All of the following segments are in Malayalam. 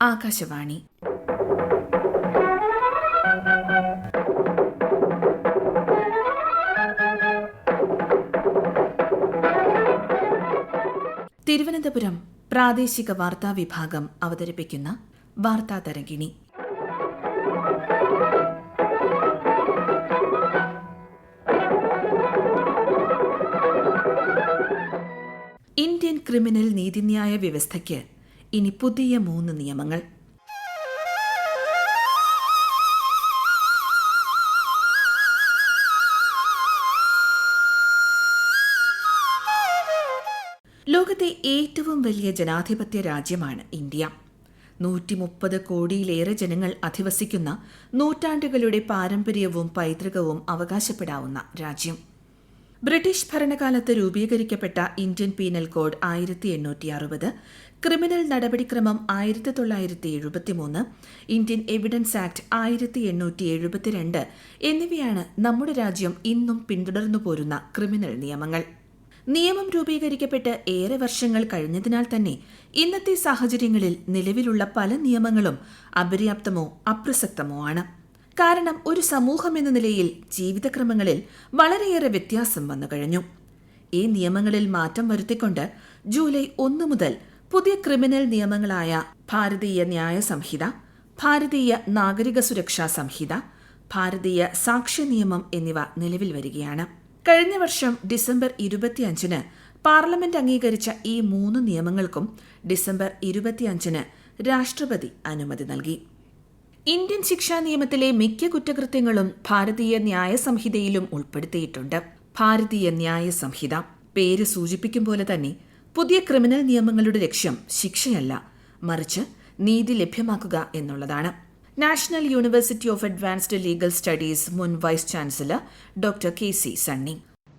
ആകാശവാണി. തിരുവനന്തപുരം പ്രാദേശിക വാർത്താ വിഭാഗം അവതരിപ്പിക്കുന്ന വാർത്താ തരംഗിണി. ഇന്ത്യൻ ക്രിമിനൽ നീതിന്യായ വ്യവസ്ഥയ്ക്ക് ഇനി പുതിയ മൂന്ന് നിയമങ്ങൾ. ലോകത്തെ ഏറ്റവും വലിയ ജനാധിപത്യ രാജ്യമാണ് ഇന്ത്യ. നൂറ്റി മുപ്പത് കോടിയിലേറെ ജനങ്ങൾ അധിവസിക്കുന്ന നൂറ്റാണ്ടുകളുടെ പാരമ്പര്യവും പൈതൃകവും അവകാശപ്പെടാവുന്ന രാജ്യം. ബ്രിട്ടീഷ് ഭരണകാലത്ത് രൂപീകരിക്കപ്പെട്ട ഇന്ത്യൻ പീനൽ കോഡ് ആയിരത്തി എണ്ണൂറ്റി അറുപത് ക്രിമിനൽ നടപടിക്രമം ആയിരത്തി തൊള്ളായിരത്തി എഴുപത്തിമൂന്ന് ഇന്ത്യൻ എവിഡൻസ് ആക്ട് ആയിരത്തി എണ്ണൂറ്റി എഴുപത്തിരണ്ട് എന്നിവയാണ് നമ്മുടെ രാജ്യം ഇന്നും പിന്തുടർന്നു പോരുന്ന ക്രിമിനൽ നിയമങ്ങൾ. നിയമം രൂപീകരിക്കപ്പെട്ട് ഏറെ വർഷങ്ങൾ കഴിഞ്ഞതിനാൽ തന്നെ ഇന്നത്തെ സാഹചര്യങ്ങളിൽ നിലവിലുള്ള പല നിയമങ്ങളും അപര്യാപ്തമോ അപ്രസക്തമോ ആണ്. കാരണം ഒരു സമൂഹം എന്ന നിലയിൽ ജീവിതക്രമങ്ങളിൽ വളരെയേറെ വ്യത്യാസം വന്നു കഴിഞ്ഞു. ഈ നിയമങ്ങളിൽ മാറ്റം വരുത്തിക്കൊണ്ട് ജൂലൈ ഒന്ന് മുതൽ പുതിയ ക്രിമിനൽ നിയമങ്ങളായ ഭാരതീയ ന്യായ സംഹിത ഭാരതീയ നാഗരിക സുരക്ഷാ സംഹിത ഭാരതീയ സാക്ഷ്യ നിയമം എന്നിവ നിലവിൽ വരികയാണ്. കഴിഞ്ഞ വർഷം ഡിസംബർ ഇരുപത്തിയഞ്ചിന് പാർലമെന്റ് അംഗീകരിച്ച ഈ മൂന്ന് നിയമങ്ങൾക്കും ഡിസംബർ ഇരുപത്തിയഞ്ചിന് രാഷ്ട്രപതി അനുമതി നൽകി. ഇന്ത്യൻ ശിക്ഷാ നിയമത്തിലെ മിക്ക കുറ്റകൃത്യങ്ങളും ഭാരതീയ ന്യായ സംഹിതയിലും ഉൾപ്പെടുത്തിയിട്ടുണ്ട്. ഭാരതീയ ന്യായ സംഹിത പേര് സൂചിപ്പിക്കും പോലെ തന്നെ പുതിയ ക്രിമിനൽ നിയമങ്ങളുടെ ലക്ഷ്യം ശിക്ഷയല്ല മറിച്ച് നീതി ലഭ്യമാക്കുക എന്നുള്ളതാണ്. National university of advanced legal studies മുൻ vice chancellor doctor K C Sunny.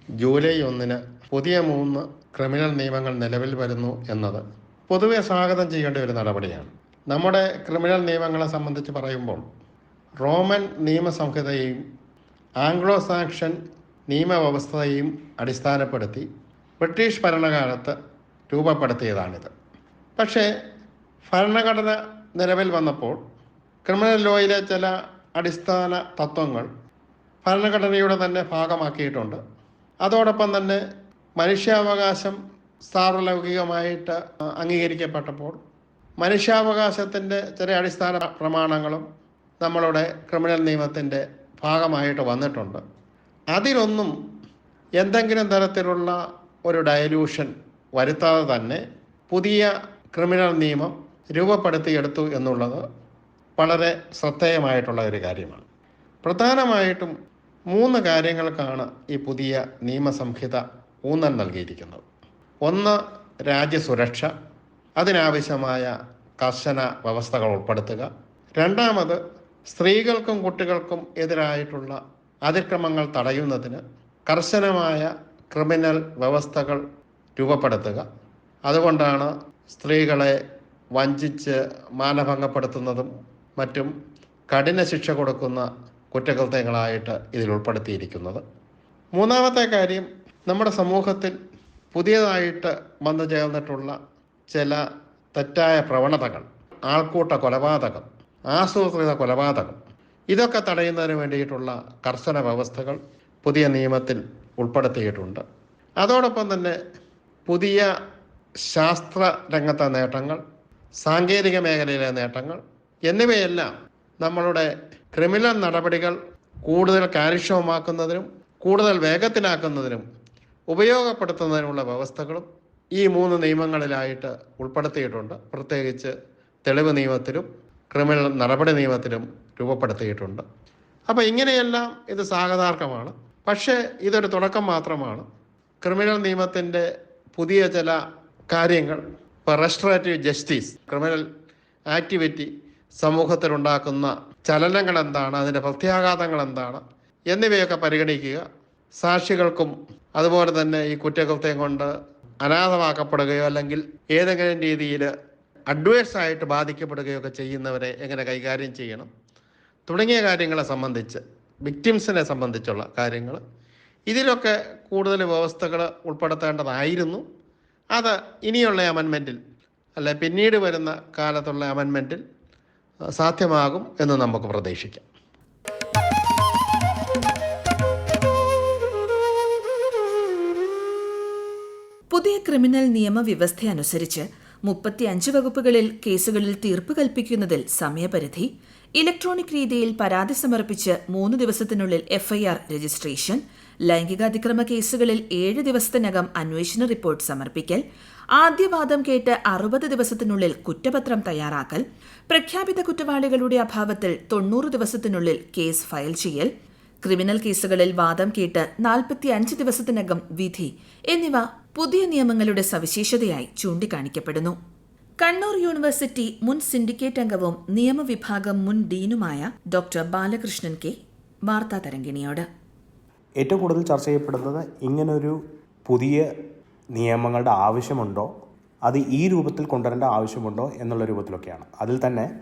July ഒന്നിന് പുതിയ മൂന്ന് ക്രിമിനൽ നിയമങ്ങൾ നിലവിൽ വരുന്നു എന്നത് പൊതുവെ സ്വാഗതം ചെയ്യേണ്ട ഒരു നടപടിയാണ്. നമ്മുടെ ക്രിമിനൽ നിയമങ്ങളെ സംബന്ധിച്ച് പറയുമ്പോൾ റോമൻ നിയമസംഹിതയും ആംഗ്ലോ സാക്ഷൻ നിയമവ്യവസ്ഥയെയും അടിസ്ഥാനപ്പെടുത്തി ബ്രിട്ടീഷ് ഭരണകാലത്ത് രൂപപ്പെടുത്തിയതാണിത്. പക്ഷേ ഭരണഘടന നിലവിൽ വന്നപ്പോൾ ക്രിമിനൽ ലോയിലെ ചില അടിസ്ഥാന തത്വങ്ങൾ ഭരണഘടനയുടെ തന്നെ ഭാഗമാക്കിയിട്ടുണ്ട്. അതോടൊപ്പം തന്നെ മനുഷ്യാവകാശം സാർവലൗകികമായിട്ട് അംഗീകരിക്കപ്പെട്ടപ്പോൾ മനുഷ്യാവകാശത്തിന്റെ ചില അടിസ്ഥാന പ്രമാണങ്ങളും നമ്മളുടെ ക്രിമിനൽ നിയമത്തിന്റെ ഭാഗമായിട്ട് വന്നിട്ടുണ്ട്. അതിലൊന്നും എന്തെങ്കിലും തരത്തിലുള്ള ഒരു ഡയലൂഷൻ വരുത്താതെ തന്നെ പുതിയ ക്രിമിനൽ നിയമം രൂപപ്പെടുത്തിയെടുത്തു എന്നുള്ളത് വളരെ ശ്രദ്ധേയമായിട്ടുള്ള ഒരു കാര്യമാണ്. പ്രധാനമായിട്ടും മൂന്ന് കാര്യങ്ങൾക്കാണ് ഈ പുതിയ നിയമസംഹിത ഊന്നൽ നൽകിയിരിക്കുന്നത്. ഒന്ന് രാജ്യസുരക്ഷ. അതിനാവശ്യമായ കർശന വ്യവസ്ഥകൾ ഉൾപ്പെടുത്തുക. രണ്ടാമത് സ്ത്രീകൾക്കും കുട്ടികൾക്കും എതിരായിട്ടുള്ള അതിക്രമങ്ങൾ തടയുന്നതിന് കർശനമായ ക്രിമിനൽ വ്യവസ്ഥകൾ രൂപപ്പെടുത്തുക. അതുകൊണ്ടാണ് സ്ത്രീകളെ വഞ്ചിച്ച് മാനഭംഗപ്പെടുത്തുന്നതും മറ്റും കഠിന ശിക്ഷ കൊടുക്കുന്ന കുറ്റകൃത്യങ്ങളായിട്ട് ഇതിൽ ഉൾപ്പെടുത്തിയിരിക്കുന്നത്. മൂന്നാമത്തെ കാര്യം നമ്മുടെ സമൂഹത്തിൽ പുതിയതായിട്ട് വന്നു ചേർന്നിട്ടുള്ള ചില തെറ്റായ പ്രവണതകൾ ആൾക്കൂട്ട കൊലപാതകം ആസൂത്രിത കൊലപാതകം ഇതൊക്കെ തടയുന്നതിന് വേണ്ടിയിട്ടുള്ള കർശന വ്യവസ്ഥകൾ പുതിയ നിയമത്തിൽ ഉൾപ്പെടുത്തിയിട്ടുണ്ട്. അതോടൊപ്പം തന്നെ പുതിയ ശാസ്ത്ര രംഗത്തെ നേട്ടങ്ങൾ സാങ്കേതിക മേഖലയിലെ നേട്ടങ്ങൾ എന്നിവയെല്ലാം നമ്മളുടെ ക്രിമിനൽ നടപടികൾ കൂടുതൽ കാര്യക്ഷമമാക്കുന്നതിനും കൂടുതൽ വേഗത്തിലാക്കുന്നതിനും ഉപയോഗപ്പെടുത്തുന്നതിനുള്ള വ്യവസ്ഥകളും ഈ മൂന്ന് നിയമങ്ങളിലായിട്ട് ഉൾപ്പെടുത്തിയിട്ടുണ്ട്. പ്രത്യേകിച്ച് തെളിവ് നിയമത്തിലും ക്രിമിനൽ നടപടി നിയമത്തിലും രൂപപ്പെടുത്തിയിട്ടുണ്ട്. അപ്പോൾ ഇങ്ങനെയെല്ലാം ഇത് സാഗതാർക്കമാണ്. പക്ഷേ ഇതൊരു തുടക്കം മാത്രമാണ്. ക്രിമിനൽ നിയമത്തിന്റെ പുതിയ ചില കാര്യങ്ങൾ ഇപ്പോൾ റെസ്റ്ററേറ്റീവ് ജസ്റ്റിസ് ക്രിമിനൽ ആക്ടിവിറ്റി സമൂഹത്തിലുണ്ടാക്കുന്ന ചലനങ്ങൾ എന്താണ് അതിന്റെ പ്രത്യാഘാതങ്ങൾ എന്താണ് എന്നിവയൊക്കെ പരിഗണിക്കുക. സാക്ഷികൾക്കും അതുപോലെ തന്നെ ഈ കുറ്റകൃത്യം കൊണ്ട് അനാഥമാക്കപ്പെടുകയോ അല്ലെങ്കിൽ ഏതെങ്കിലും രീതിയിൽ അഡ്വേഴ്സ് ആയിട്ട് ബാധിക്കപ്പെടുകയോ ഒക്കെ ചെയ്യുന്നവരെ എങ്ങനെ കൈകാര്യം ചെയ്യണം? തുടങ്ങിയ കാര്യങ്ങളെ സംബന്ധിച്ച് വിക്ടിംസിനെ സംബന്ധിച്ചുള്ള കാര്യങ്ങൾ. ഇതിലൊക്കെ കൂടുതൽ വ്യവസ്ഥകൾ ഉൾപ്പെടുത്തേണ്ടതായിരുന്നു. അത് ഇനിയുള്ള അമൻമെന്റിൽ അല്ലെ പിന്നീട് വരുന്ന കാലത്തുള്ള അമൻമെന്റിൽ സാധ്യമാകും എന്ന് നമുക്ക് പ്രതീക്ഷിക്കാം. പുതിയ ക്രിമിനൽ നിയമവ്യവസ്ഥ അനുസരിച്ച് മുപ്പത്തിയഞ്ച് വകുപ്പുകളിൽ കേസുകളിൽ തീർപ്പ് കൽപ്പിക്കുന്നതിൽ സമയപരിധി ഇലക്ട്രോണിക് രീതിയിൽ പരാതി സമർപ്പിച്ച് മൂന്ന് ദിവസത്തിനുള്ളിൽ എഫ്ഐആർ രജിസ്ട്രേഷൻ ലൈംഗികാതിക്രമ കേസുകളിൽ ഏഴ് ദിവസത്തിനകം അന്വേഷണ റിപ്പോർട്ട് സമർപ്പിക്കൽ ആദ്യവാദം കേട്ട് അറുപത് ദിവസത്തിനുള്ളിൽ കുറ്റപത്രം തയ്യാറാക്കൽ പ്രഖ്യാപിത കുറ്റവാളികളുടെ അഭാവത്തിൽ തൊണ്ണൂറ് ദിവസത്തിനുള്ളിൽ കേസ് ഫയൽ ചെയ്യൽ ക്രിമിനൽ കേസുകളിൽ വാദം കേട്ട് നാൽപ്പത്തിയഞ്ച് ദിവസത്തിനകം വിധി എന്നിവ പുതിയ നിയമങ്ങളുടെ സവിശേഷതയായി ചൂണ്ടിക്കാണിക്കപ്പെടുന്നു. കണ്ണൂർ യൂണിവേഴ്സിറ്റി മുൻ സിൻഡിക്കേറ്റ് അംഗവും നിയമവിഭാഗം മുൻ ഡീനുമായ ഡോക്ടർ ബാലകൃഷ്ണൻ കെ. വാർത്താ തരംഗിണിയോട്. ഏറ്റവും കൂടുതൽ ചർച്ച ചെയ്യപ്പെടുന്നത് ഇങ്ങനൊരു പുതിയ നിയമങ്ങളുടെ ആവശ്യമുണ്ടോ? അത് ഈ രൂപത്തിൽ കൊണ്ടുവരേണ്ട ആവശ്യമുണ്ടോ എന്നുള്ള രൂപത്തിലൊക്കെയാണ്. അതിൽ തന്നെ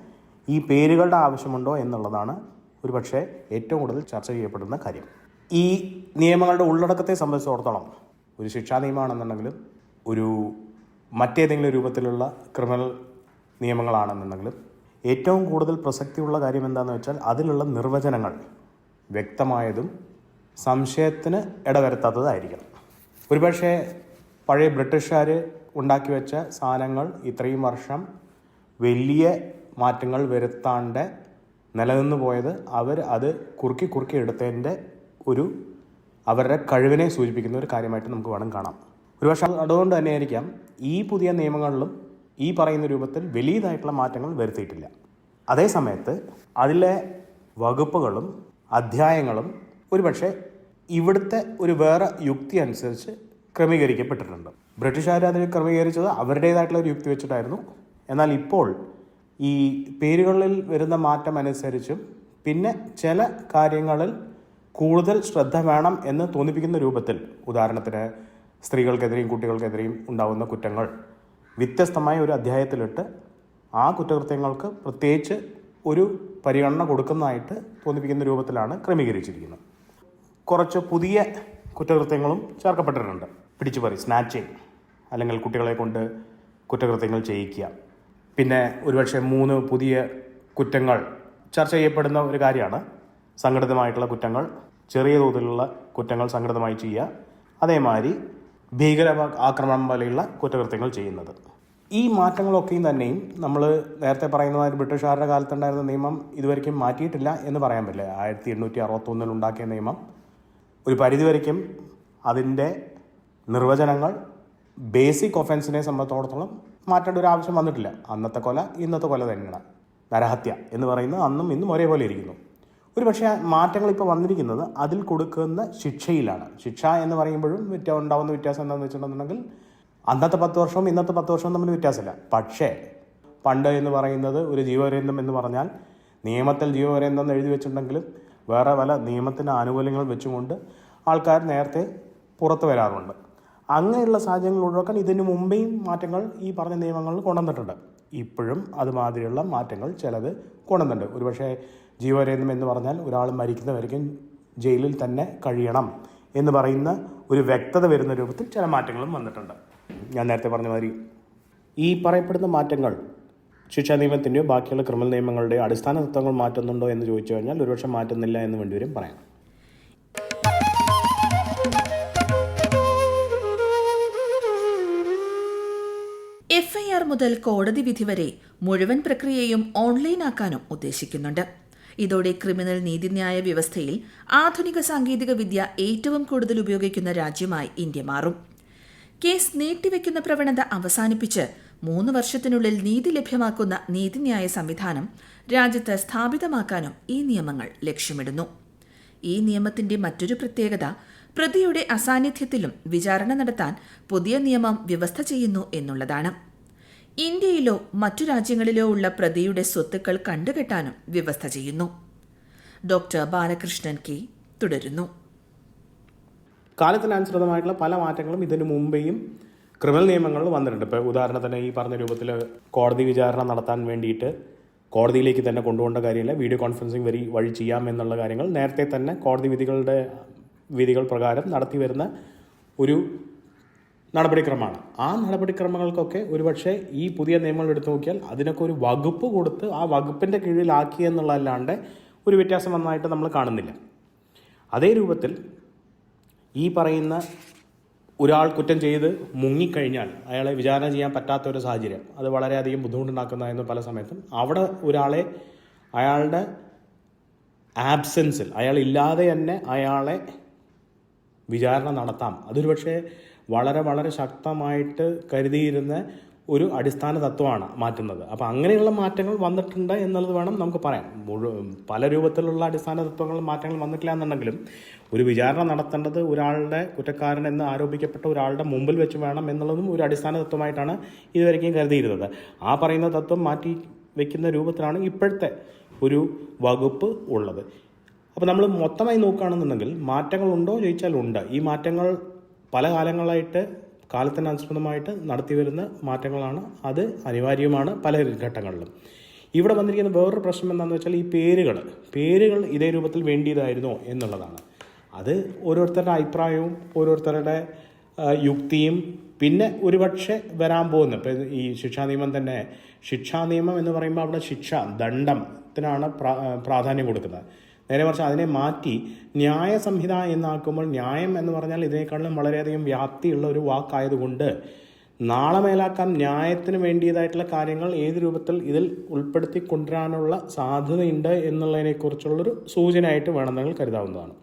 ഈ പേരുകളുടെ ആവശ്യമുണ്ടോ എന്നുള്ളതാണ് ഒരുപക്ഷെ ഏറ്റവും കൂടുതൽ ചർച്ച ചെയ്യപ്പെടുന്ന കാര്യം. ഈ നിയമങ്ങളുടെ ഉള്ളടക്കത്തെ സംബന്ധിച്ചിടത്തോളം ഒരു ശിക്ഷാ നിയമമാണെന്നുണ്ടെങ്കിലും ഒരു മറ്റേതെങ്കിലും രൂപത്തിലുള്ള ക്രിമിനൽ നിയമങ്ങളാണെന്നുണ്ടെങ്കിലും ഏറ്റവും കൂടുതൽ പ്രസക്തിയുള്ള കാര്യം എന്താണെന്ന് വെച്ചാൽ അതിലുള്ള നിർവചനങ്ങൾ വ്യക്തമായതും സംശയത്തിന് ഇടവരുത്താത്തതായിരിക്കണം. ഒരുപക്ഷെ പഴയ ബ്രിട്ടീഷുകാർ ഉണ്ടാക്കി വെച്ച സാധനങ്ങൾ ഇത്രയും വർഷം വലിയ മാറ്റങ്ങൾ വരുത്താണ്ട് നിലനിന്ന് പോയത് അവർ അത് കുറുക്കി കുറുക്കി എടുത്തതിന്റെ ഒരു അവരുടെ കഴിവിനെ സൂചിപ്പിക്കുന്ന ഒരു കാര്യമായിട്ട് നമുക്ക് വേണം കാണാം. ഒരുപക്ഷെ അതുകൊണ്ട് തന്നെ ആയിരിക്കാം ഈ പുതിയ നിയമങ്ങളിലും ഈ പറയുന്ന രൂപത്തിൽ വലിയതായിട്ടുള്ള മാറ്റങ്ങൾ വരുത്തിയിട്ടില്ല. അതേ സമയത്ത് അതിലെ വകുപ്പുകളും അധ്യായങ്ങളും ഒരുപക്ഷെ ഇവിടുത്തെ ഒരു വേറെ യുക്തി അനുസരിച്ച് ക്രമീകരിക്കപ്പെട്ടിട്ടുണ്ട്. ബ്രിട്ടീഷുകാർ അതിൽ ക്രമീകരിച്ചത് അവരുടേതായിട്ടുള്ള ഒരു യുക്തി വെച്ചിട്ടായിരുന്നു. എന്നാൽ ഇപ്പോൾ ഈ പേരുകളിൽ വരുന്ന മാറ്റം അനുസരിച്ചും പിന്നെ ചില കാര്യങ്ങളിൽ കൂടുതൽ ശ്രദ്ധ വേണം എന്ന് തോന്നിപ്പിക്കുന്ന രൂപത്തിൽ ഉദാഹരണത്തിന് സ്ത്രീകൾക്കെതിരെയും കുട്ടികൾക്കെതിരെയും ഉണ്ടാകുന്ന കുറ്റങ്ങൾ വ്യത്യസ്തമായ ഒരു അധ്യായത്തിലിട്ട് ആ കുറ്റകൃത്യങ്ങൾക്ക് പ്രത്യേകിച്ച് ഒരു പരിഗണന കൊടുക്കുന്നതായിട്ട് തോന്നിപ്പിക്കുന്ന രൂപത്തിലാണ് ക്രമീകരിച്ചിരിക്കുന്നത്. കുറച്ച് പുതിയ കുറ്റകൃത്യങ്ങളും ചേർക്കപ്പെട്ടിട്ടുണ്ട്. പിടിച്ചുപറി സ്നാച്ചിങ് അല്ലെങ്കിൽ കുട്ടികളെ കൊണ്ട് കുറ്റകൃത്യങ്ങൾ ചെയ്യിക്കുക. പിന്നെ ഒരുപക്ഷെ മൂന്ന് പുതിയ കുറ്റങ്ങൾ ചർച്ച ചെയ്യപ്പെടുന്ന ഒരു കാര്യമാണ് സംഘടിതമായിട്ടുള്ള കുറ്റങ്ങൾ ചെറിയ തോതിലുള്ള കുറ്റങ്ങൾ സംഘടിതമായി ചെയ്യുക. അതേമാതിരി ഭീകര ആക്രമണം പോലെയുള്ള കുറ്റകൃത്യങ്ങൾ ചെയ്യുന്നത്. ഈ മാറ്റങ്ങളൊക്കെയും തന്നെയും നമ്മൾ നേരത്തെ പറയുന്ന മാതിരി ബ്രിട്ടീഷുകാരുടെ കാലത്തുണ്ടായിരുന്ന നിയമം ഇതുവരെയ്ക്കും മാറ്റിയിട്ടില്ല എന്ന് പറയാൻ പറ്റില്ല. ആയിരത്തി എണ്ണൂറ്റി അറുപത്തൊന്നിൽ ഉണ്ടാക്കിയ നിയമം ഒരു പരിധിവരയ്ക്കും അതിന്റെ നിർവചനങ്ങൾ ബേസിക് ഒഫൻസിനെ സംബന്ധിച്ചിടത്തോളം മാറ്റേണ്ട ഒരു ആവശ്യം വന്നിട്ടില്ല. അന്നത്തെ കൊല ഇന്നത്തെ കൊല തന്നെയാണ്. നരഹത്യ എന്ന് പറയുന്നത് അന്നും ഇന്നും ഒരേപോലെ ഇരിക്കുന്നു. ഒരു പക്ഷേ മാറ്റങ്ങൾ ഇപ്പോൾ വന്നിരിക്കുന്നത് അതിൽ കൊടുക്കുന്ന ശിക്ഷയിലാണ്. ശിക്ഷ എന്ന് പറയുമ്പോഴും വ്യത്യാസം ഉണ്ടാകുന്ന വ്യത്യാസം എന്താണെന്ന് വെച്ചിട്ടുണ്ടെന്നുണ്ടെങ്കിൽ അന്നത്തെ പത്ത് വർഷവും ഇന്നത്തെ പത്ത് വർഷവും തമ്മിൽ വ്യത്യാസമില്ല. പക്ഷേ പണ്ട് എന്ന് പറയുന്നത് ഒരു ജീവപര്യന്തം എന്ന് പറഞ്ഞാൽ നിയമത്തിൽ ജീവപര്യന്തം എന്ന് എഴുതി വെച്ചിട്ടുണ്ടെങ്കിലും വേറെ പല നിയമത്തിന്റെ ആനുകൂല്യങ്ങൾ വെച്ചുകൊണ്ട് ആൾക്കാർ നേരത്തെ പുറത്തു വരാറുണ്ട്. അങ്ങനെയുള്ള സാഹചര്യങ്ങൾ ഒഴിവാക്കാൻ ഇതിനു മുമ്പേയും മാറ്റങ്ങൾ ഈ പറഞ്ഞ നിയമങ്ങളിൽ കൊണ്ടുവന്നിട്ടുണ്ട്. ഇപ്പോഴും അതുമാതിരിയുള്ള മാറ്റങ്ങൾ ചിലത് കൊണ്ടുന്നുണ്ട് ഒരുപക്ഷെ ജീവരേന്ദ്രം എന്ന് പറഞ്ഞാൽ ഒരാൾ മരിക്കുന്നവരേക്കും ജയിലിൽ തന്നെ കഴിയണം എന്ന് പറയുന്ന ഒരു വ്യക്തത വരുന്ന രൂപത്തിൽ ചില മാറ്റങ്ങളും വന്നിട്ടുണ്ട്. ഞാൻ നേരത്തെ പറഞ്ഞ മാതിരി ഈ പറയപ്പെടുന്ന മാറ്റങ്ങൾ ശിക്ഷാ നിയമത്തിന്റെയോ ബാക്കിയുള്ള ക്രിമിനൽ നിയമങ്ങളുടെയോ അടിസ്ഥാന തത്വങ്ങൾ മാറ്റുന്നുണ്ടോ എന്ന് ചോദിച്ചു കഴിഞ്ഞാൽ ഒരുപക്ഷെ മാറ്റുന്നില്ല എന്ന് വേണ്ടിവരും പറയാം. എഫ്ഐആർ മുതൽ കോടതി വിധി വരെ മുഴുവൻ പ്രക്രിയയും ഓൺലൈനാക്കാനും ഉദ്ദേശിക്കുന്നുണ്ട്. ഇതോടെ ക്രിമിനൽ നീതിന്യായ വ്യവസ്ഥയിൽ ആധുനിക സാങ്കേതിക വിദ്യ ഏറ്റവും കൂടുതൽ ഉപയോഗിക്കുന്ന രാജ്യമായി ഇന്ത്യ മാറും. കേസ് നീട്ടിവെക്കുന്ന പ്രവണത അവസാനിപ്പിച്ച് മൂന്ന് വർഷത്തിനുള്ളിൽ നീതി ലഭ്യമാക്കുന്ന നീതിന്യായ സംവിധാനം രാജ്യത്ത് സ്ഥാപിതമാക്കാനും ഈ നിയമങ്ങൾ ലക്ഷ്യമിടുന്നു. ഈ നിയമത്തിന്റെ മറ്റൊരു പ്രത്യേകത പ്രതിയുടെ അസാന്നിധ്യത്തിലും വിചാരണ നടത്താൻ പുതിയ നിയമം വ്യവസ്ഥ ചെയ്യുന്നു എന്നുള്ളതാണ്. ഇന്ത്യയിലോ മറ്റു രാജ്യങ്ങളിലോ ഉള്ള പ്രതിയുടെ സ്വത്തുക്കൾ കണ്ടുകെട്ടാനും വ്യവസ്ഥ ചെയ്യുന്നു. ഡോക്ടർ ബാലകൃഷ്ണൻ കെ തുടരുന്നു. കാലത്തിനനുസൃതമായിട്ടുള്ള പല മാറ്റങ്ങളും ഇതിനു മുമ്പേയും ക്രിമിനൽ നിയമങ്ങളിൽ വന്നിട്ടുണ്ട്. ഇപ്പോൾ ഉദാഹരണത്തിന് ഈ പറഞ്ഞ രൂപത്തിൽ കോടതി വിചാരണ നടത്താൻ വേണ്ടിയിട്ട് കോടതിയിലേക്ക് തന്നെ കൊണ്ടുപോകേണ്ട കാര്യമില്ല. വീഡിയോ കോൺഫറൻസിങ് വഴി വഴി ചെയ്യാം എന്നുള്ള കാര്യങ്ങൾ നേരത്തെ തന്നെ കോടതി വിധികളുടെ വിധികൾ പ്രകാരം നടത്തി വരുന്ന ഒരു നടപടിക്രമമാണ്. ആ നടപടിക്രമങ്ങൾക്കൊക്കെ ഒരുപക്ഷെ ഈ പുതിയ നിയമങ്ങൾ എടുത്തു നോക്കിയാൽ അതിനൊക്കെ ഒരു വകുപ്പ് കൊടുത്ത് ആ വകുപ്പിന്റെ കീഴിലാക്കി എന്നുള്ളതല്ലാണ്ട് ഒരു വ്യത്യാസം വന്നതായിട്ട് നമ്മൾ കാണുന്നില്ല. അതേ രൂപത്തിൽ ഈ പറയുന്ന ഒരാൾ കുറ്റം ചെയ്ത് മുങ്ങിക്കഴിഞ്ഞാൽ അയാളെ വിചാരണ ചെയ്യാൻ പറ്റാത്ത ഒരു സാഹചര്യം അത് വളരെയധികം ബുദ്ധിമുട്ടുണ്ടാക്കുന്നതായിരുന്നു പല സമയത്തും അവിടെ ഒരാളെ അയാളുടെ ആബ്സെൻസിൽ അയാൾ ഇല്ലാതെ തന്നെ അയാളെ വിചാരണ നടത്താം. അതൊരു പക്ഷേ വളരെ വളരെ ശക്തമായിട്ട് കരുതിയിരുന്ന ഒരു അടിസ്ഥാന തത്വമാണ് മാറ്റുന്നത്. അപ്പോൾ അങ്ങനെയുള്ള മാറ്റങ്ങൾ വന്നിട്ടുണ്ട് എന്നുള്ളത് വേണം നമുക്ക് പറയാം മുഴുവൻ പല രൂപത്തിലുള്ള അടിസ്ഥാന തത്വങ്ങൾ മാറ്റങ്ങൾ വന്നിട്ടില്ല എന്നുണ്ടെങ്കിലും ഒരു വിചാരണ നടത്തേണ്ടത് ഒരാളുടെ കുറ്റക്കാരൻ എന്ന് ആരോപിക്കപ്പെട്ട ഒരാളുടെ മുമ്പിൽ വെച്ച് വേണം എന്നുള്ളതും ഒരു അടിസ്ഥാന തത്വമായിട്ടാണ് ഇതുവരേക്കും കരുതിയിരുന്നത്. ആ പറയുന്ന തത്വം മാറ്റി വെക്കുന്ന രൂപത്തിലാണ് ഇപ്പോഴത്തെ ഒരു വകുപ്പ് ഉള്ളത്. അപ്പോൾ നമ്മൾ മൊത്തമായി നോക്കുകയാണെന്നുണ്ടെങ്കിൽ മാറ്റങ്ങളുണ്ടോ ചോദിച്ചാൽ ഉണ്ട്. ഈ മാറ്റങ്ങൾ പല കാലങ്ങളായിട്ട് കാലത്തിനനുസൃതമായിട്ട് നടത്തി വരുന്ന മാറ്റങ്ങളാണ്. അത് അനിവാര്യമാണ് പല ഘട്ടങ്ങളിലും. ഇവിടെ വന്നിരിക്കുന്ന വേറൊരു പ്രശ്നം എന്താണെന്ന് വെച്ചാൽ ഈ പേരുകൾ പേരുകൾ ഇതേ രൂപത്തിൽ വേണ്ടിയതായിരുന്നോ എന്നുള്ളതാണ്. അത് ഓരോരുത്തരുടെ അഭിപ്രായവും ഓരോരുത്തരുടെ യുക്തിയും പിന്നെ ഒരുപക്ഷെ വരാൻ പോകുന്ന. ഇപ്പം ഈ ശിക്ഷാ നിയമം തന്നെ ശിക്ഷാ നിയമം എന്ന് പറയുമ്പോൾ അവിടെ ശിക്ഷ ദണ്ഡത്തിനാണ് പ്രാ പ്രാധാന്യം കൊടുക്കുന്നത്. നേരെ മറിച്ച് അതിനെ മാറ്റി ന്യായ സംഹിത എന്നാക്കുമ്പോൾ ന്യായം എന്ന് പറഞ്ഞാൽ ഇതിനേക്കാളും വളരെയധികം വ്യാപ്തിയുള്ള ഒരു വാക്കായതുകൊണ്ട് നാളെ മേലാക്കാൻ ന്യായത്തിന് വേണ്ടിയതായിട്ടുള്ള കാര്യങ്ങൾ ഏത് രൂപത്തിൽ ഇതിൽ ഉൾപ്പെടുത്തി കൊണ്ടുവരാനുള്ള സാധ്യതയുണ്ട് എന്നുള്ളതിനെക്കുറിച്ചുള്ളൊരു സൂചനയായിട്ട് വേണം നിങ്ങൾ കരുതാവുന്നതാണ്.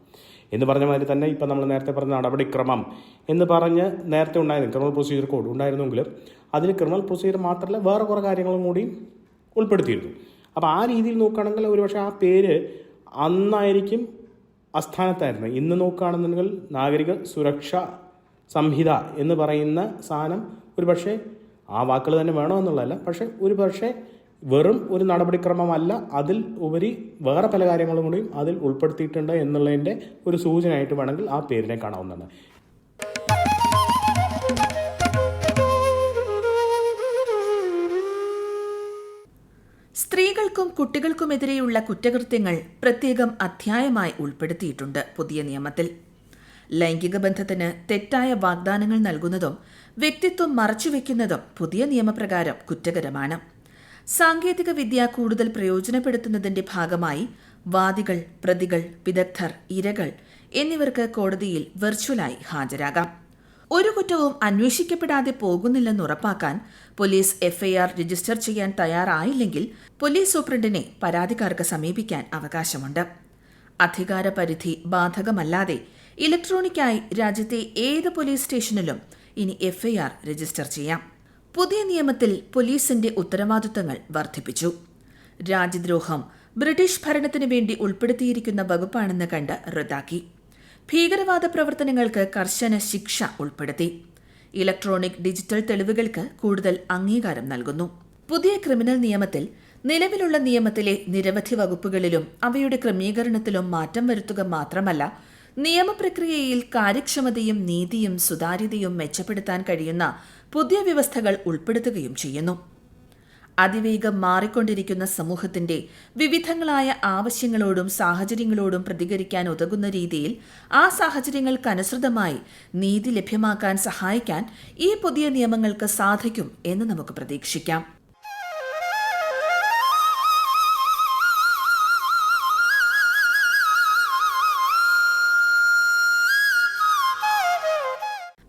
എന്ന് പറഞ്ഞ മാതിരി തന്നെ ഇപ്പം നമ്മൾ നേരത്തെ പറഞ്ഞ നടപടിക്രമം എന്ന് പറഞ്ഞ് നേരത്തെ ഉണ്ടായിരുന്നു ക്രിമിനൽ പ്രൊസീജിയർ കോഡ് ഉണ്ടായിരുന്നെങ്കിലും അതിൽ ക്രിമിനൽ പ്രൊസീജിയർ മാത്രമല്ല വേറെ കുറേ കാര്യങ്ങളും കൂടി ഉൾപ്പെടുത്തിയിരുന്നു. അപ്പോൾ ആ രീതിയിൽ നോക്കുകയാണെങ്കിൽ ഒരുപക്ഷെ ആ പേര് അന്നായിരിക്കും അസ്ഥാനത്തായിരുന്നു ഇന്ന് നോക്കുകയാണെന്നുണ്ടെങ്കിൽ നാഗരിക സുരക്ഷ സംഹിത എന്ന് പറയുന്ന സാധനം ഒരു പക്ഷേ ആ വാക്കുകൾ തന്നെ വേണമെന്നുള്ളതല്ല. പക്ഷേ ഒരു പക്ഷേ വെറും ഒരു നടപടിക്രമമല്ല അതിൽ ഉപരി വേറെ പല കാര്യങ്ങളും കൂടിയും അതിൽ ഉൾപ്പെടുത്തിയിട്ടുണ്ട് എന്നുള്ളതിന്റെ ഒരു സൂചനയായിട്ട് വേണമെങ്കിൽ ആ പേരിനെ കാണാവുന്നതാണ്. സ്ത്രീകൾക്കും കുട്ടികൾക്കുമെതിരെയുള്ള കുറ്റകൃത്യങ്ങൾ പ്രത്യേകം അധ്യായമായി ഉൾപ്പെടുത്തിയിട്ടുണ്ട് പുതിയ നിയമത്തിൽ. ലൈംഗിക ബന്ധത്തിന് തെറ്റായ വാഗ്ദാനങ്ങൾ നൽകുന്നതും വ്യക്തിത്വം മറച്ചുവെക്കുന്നതും പുതിയ നിയമപ്രകാരം കുറ്റകരമാണ്. സാങ്കേതിക വിദ്യ കൂടുതൽ പ്രയോജനപ്പെടുത്തുന്നതിന്റെ ഭാഗമായി വാദികൾ പ്രതികൾ വിദഗ്ധർ ഇരകൾ എന്നിവർക്ക് കോടതിയിൽ വെർച്വലായി ഹാജരാകാം. ഒരു കുറ്റവും അന്വേഷിക്കപ്പെടാതെ പോകുന്നില്ലെന്ന് ഉറപ്പാക്കാൻ പോലീസ് എഫ്ഐആർ രജിസ്റ്റർ ചെയ്യാൻ തയ്യാറായില്ലെങ്കിൽ പോലീസ് സൂപ്രണ്ടിനെ പരാതിക്കാർക്ക് സമീപിക്കാൻ അവകാശമുണ്ട്. അധികാര പരിധി ബാധകമല്ലാതെ ഇലക്ട്രോണിക്കായി രാജ്യത്തെ ഏത് പോലീസ് സ്റ്റേഷനിലും ഇനി എഫ്ഐആർ രജിസ്റ്റർ ചെയ്യാം. പുതിയ നിയമത്തിൽ പോലീസിന്റെ ഉത്തരവാദിത്തങ്ങൾ വർദ്ധിപ്പിച്ചു. രാജ്യദ്രോഹം ബ്രിട്ടീഷ് ഭരണത്തിനു വേണ്ടി ഉൾപ്പെടുത്തിയിരിക്കുന്ന വകുപ്പാണെന്ന് കണ്ട് റദ്ദാക്കി. ഭീകരവാദ പ്രവർത്തനങ്ങൾക്ക് കർശന ശിക്ഷ ഉൾപ്പെടുത്തി. ഇലക്ട്രോണിക് ഡിജിറ്റൽ തെളിവുകൾക്ക് കൂടുതൽ അംഗീകാരം നൽകുന്നു. പുതിയ ക്രിമിനൽ നിയമത്തിൽ നിലവിലുള്ള നിയമത്തിലെ നിരവധി വകുപ്പുകളിലും അവയുടെ ക്രമീകരണത്തിലും മാറ്റം വരുത്തുക മാത്രമല്ല നിയമപ്രക്രിയയിൽ കാര്യക്ഷമതയും നീതിയും സുതാര്യതയും മെച്ചപ്പെടുത്താൻ കഴിയുന്ന പുതിയ വ്യവസ്ഥകൾ ഉൾപ്പെടുത്തുകയും ചെയ്യുന്നു. അതിവേഗം മാറിക്കൊണ്ടിരിക്കുന്ന സമൂഹത്തിന്റെ വിവിധങ്ങളായ ആവശ്യങ്ങളോടും സാഹചര്യങ്ങളോടും പ്രതികരിക്കാൻ ഉതകുന്ന രീതിയിൽ ആ സാഹചര്യങ്ങൾക്കനുസൃതമായി നീതി ലഭ്യമാക്കാൻ സഹായിക്കാൻ ഈ പുതിയ നിയമങ്ങൾക്ക് സാധിക്കും എന്ന് നമുക്ക് പ്രതീക്ഷിക്കാം.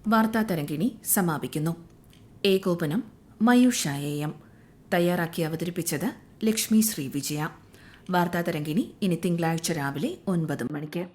വാർത്താ തരംഗിണി സമാപിക്കുന്നു. ഏകോപനം മയൂഷായേയം. തയ്യാറാക്കി അവതരിപ്പിച്ചത് ലക്ഷ്മി ശ്രീ വിജയ. വാർത്താതരംഗിനി ഇനി തിങ്കളാഴ്ച രാവിലെ ഒൻപത് മണിക്ക്.